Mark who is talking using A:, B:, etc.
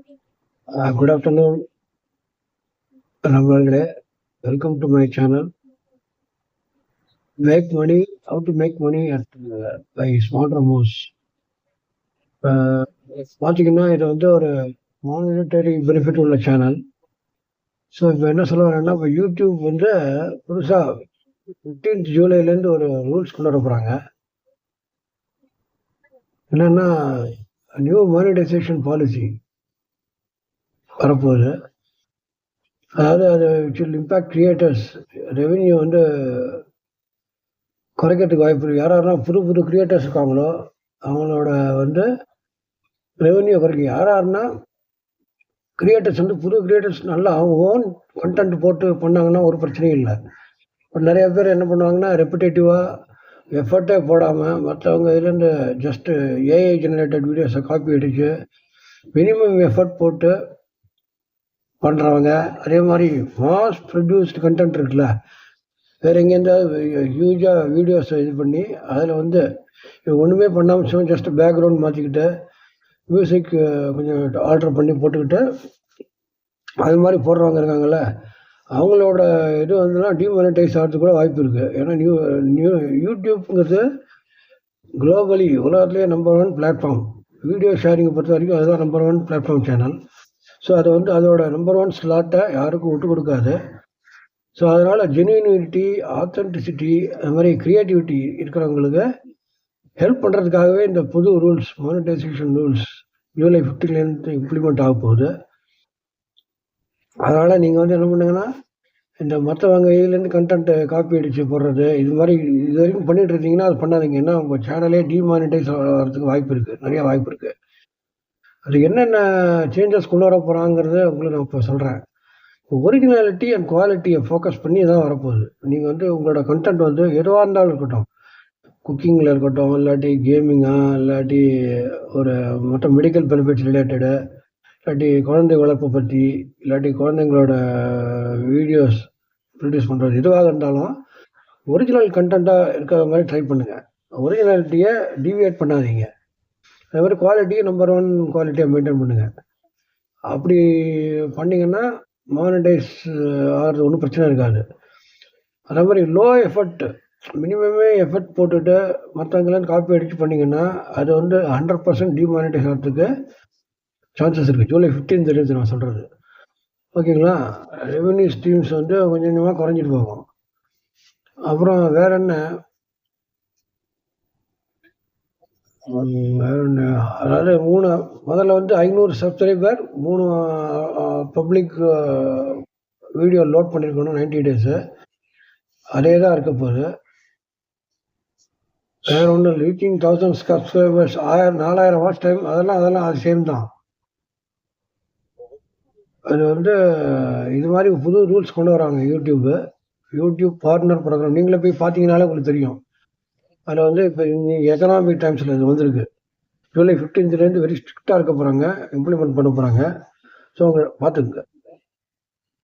A: Uh, good afternoon நண்பர்களே welcome to my channel make money how to make money at by smart Ramos பார்த்தீங்கன்னா இது வந்து ஒரு monetary benefit உள்ள channel so இப்போ என்ன சொல்ல வரேன்னா இப்போ யூடியூப் வந்து புதுசாக ஃபிஃப்டீன்த் ஜூலைலேருந்து ஒரு ரூல்ஸ் கொண்டு வர போகிறாங்க என்னென்னா நியூ மானிட்டைசேஷன் பாலிசி வரப்போகுது. அதாவது அது வில் இம்பேக்ட் கிரியேட்டர்ஸ் ரெவென்யூ வந்து குறைக்கிறதுக்கு வாய்ப்பு இருக்குது யார் யாரெல்லாம் புது புது கிரியேட்டர்ஸ் இருக்காங்களோ அவங்களோட வந்து ரெவென்யூ குறைக்கும் யார் யாருன்னா கிரியேட்டர்ஸ் வந்து புது கிரியேட்டர்ஸ் நல்லா அவங்க ஓன் கண்டென்ட் போட்டு பண்ணாங்கன்னா ஒரு பிரச்சனையும் இல்லை. இப்போ நிறைய பேர் என்ன பண்ணுவாங்கன்னா ரெப்பிட்டேட்டிவாக எஃபர்ட்டே போடாமல் மற்றவங்க இதுலேருந்து ஜஸ்ட்டு ஏஐ ஜெனரேட்டட் வீடியோஸை காப்பி அடித்து மினிமம் எஃபர்ட் போட்டு பண்ணுறவங்க அதே மாதிரி மாஸ் ப்ரொடியூஸ்டு கண்டென்ட் இருக்குல்ல வேறு எங்கேருந்தாவது ஹியூஜாக வீடியோஸை இது பண்ணி அதில் வந்து ஒன்றுமே பண்ணாமல் சும்மா ஜஸ்ட் பேக்ரவுண்ட் மாற்றிக்கிட்டு மியூசிக் கொஞ்சம் ஆல்ட்ரு பண்ணி போட்டுக்கிட்டு அது மாதிரி போடுறவங்க இருக்காங்கல்ல அவங்களோட இது வந்துலாம் டிமானிட்டைஸ் ஆகிறதுக்கு கூட வாய்ப்பு இருக்குது ஏன்னா நியூ நியூ யூடியூப்புங்கிறது குளோபலி உலகத்துலேயே நம்பர் ஒன் பிளாட்ஃபார்ம் வீடியோ ஷேரிங்கை பொறுத்த வரைக்கும் அதுதான் number one platform channel so அதை வந்து அதோட நம்பர் ஒன் ஸ்லாட்டை யாருக்கும் விட்டு கொடுக்காது. ஸோ அதனால் ஜென்யூனிட்டி ஆத்தென்டிசிட்டி அது மாதிரி க்ரியேட்டிவிட்டி இருக்கிறவங்களுக்கு ஹெல்ப் பண்ணுறதுக்காகவே இந்த புது ரூல்ஸ் மானிட்டைசேஷன் ரூல்ஸ் ஜூலை ஃபிஃப்டீன்லேருந்து இம்ப்ளிமெண்ட் ஆக போகுது. அதனால் நீங்கள் வந்து என்ன பண்ணுங்கன்னா இந்த மற்றவங்க இதுலேருந்து கண்டென்ட்டு காப்பி அடித்து போடுறது இது மாதிரி இது வரைக்கும் பண்ணிகிட்டு இருந்தீங்கன்னா அது பண்ணாதீங்க. ஏன்னா உங்கள் சேனலே டிமானிட்டைஸ் ஆகிறதுக்கு வாய்ப்பு இருக்குது நிறையா வாய்ப்பு இருக்குது அது என்னென்ன சேஞ்சஸ் கொண்டு வர போகிறாங்கிறத உங்களுக்கு நான் இப்போ சொல்கிறேன் ஒரிஜினாலிட்டி அண்ட் குவாலிட்டியை ஃபோக்கஸ் பண்ணி தான் வரப்போகுது. நீங்கள் வந்து உங்களோட கண்டென்ட் வந்து எதுவாக இருந்தாலும் இருக்கட்டும். குக்கிங்கில் இருக்கட்டும் இல்லாட்டி கேமிங்காக இல்லாட்டி ஒரு மற்ற மெடிக்கல் பெனிஃபிட்ஸ் ரிலேட்டடு இல்லாட்டி குழந்தை வளர்ப்பு பற்றி இல்லாட்டி குழந்தைங்களோட வீடியோஸ் ப்ரொடியூஸ் பண்ணுறது எதுவாக இருந்தாலும் ஒரிஜினல் கண்டென்ட்டாக இருக்கிற மாதிரி ட்ரை பண்ணுங்கள் ஒரிஜினாலிட்டியை டிவியேட் பண்ணாதீங்க. அதே மாதிரி குவாலிட்டியும் நம்பர் ஒன் குவாலிட்டியாக மெயின்டைன் பண்ணுங்கள் அப்படி பண்ணிங்கன்னா மானிடைஸ் ஆகிறது ஒன்றும் பிரச்சனை இருக்காது. அதே மாதிரி லோ எஃபர்ட் மினிமமே எஃபர்ட் போட்டுட்டு மற்றவங்களாம் காப்பி அடித்து பண்ணிங்கன்னா அது வந்து ஹண்ட்ரட் பர்சன்ட் டிமானிட்டைஸ் ஆகிறதுக்கு சான்சஸ் இருக்குது ஜூலை ஃபிஃப்டீன் தெரியுது நான் சொல்கிறது ஓகேங்களா? ரெவன்யூ ஸ்ட்ரீம்ஸ் வந்து கொஞ்சம் கொஞ்சமாக குறைஞ்சிட்டு போகும். அப்புறம் வேற என்ன வேற ஒன்று அதாவது மூணு முதல்ல வந்து ஐநூறு சப்ஸ்கிரைபர் மூணு பப்ளிக் வீடியோ லோட் பண்ணியிருக்கணும் நைன்டி டேஸு அதே தான் இருக்க போகுது. வேற ஒன்று ரீச்சிங் தௌசண்ட் சப்ஸ்கிரைபர்ஸ் ஆயிரம் நாலாயிரம் வாட்ச் டைம் அதெல்லாம் அதெல்லாம் அது சேம் தான். அது வந்து இது மாதிரி புது ரூல்ஸ் கொண்டு வராங்க யூடியூப்பு யூடியூப் பார்ட்னர் ப்ரோக்ராம் நீங்களே போய் பார்த்தீங்கனாலே உங்களுக்கு தெரியும். அதில் வந்து இப்போ எக்கனாமிக் டைம்ஸில் இது வந்திருக்கு. ஜூலை ஃபிஃப்டீன்த்லேருந்து வெரி ஸ்ட்ரிக்டாக இருக்க போகிறாங்க இம்ப்ளிமெண்ட் பண்ண போகிறாங்க ஸோ அவங்க பார்த்துக்குங்க.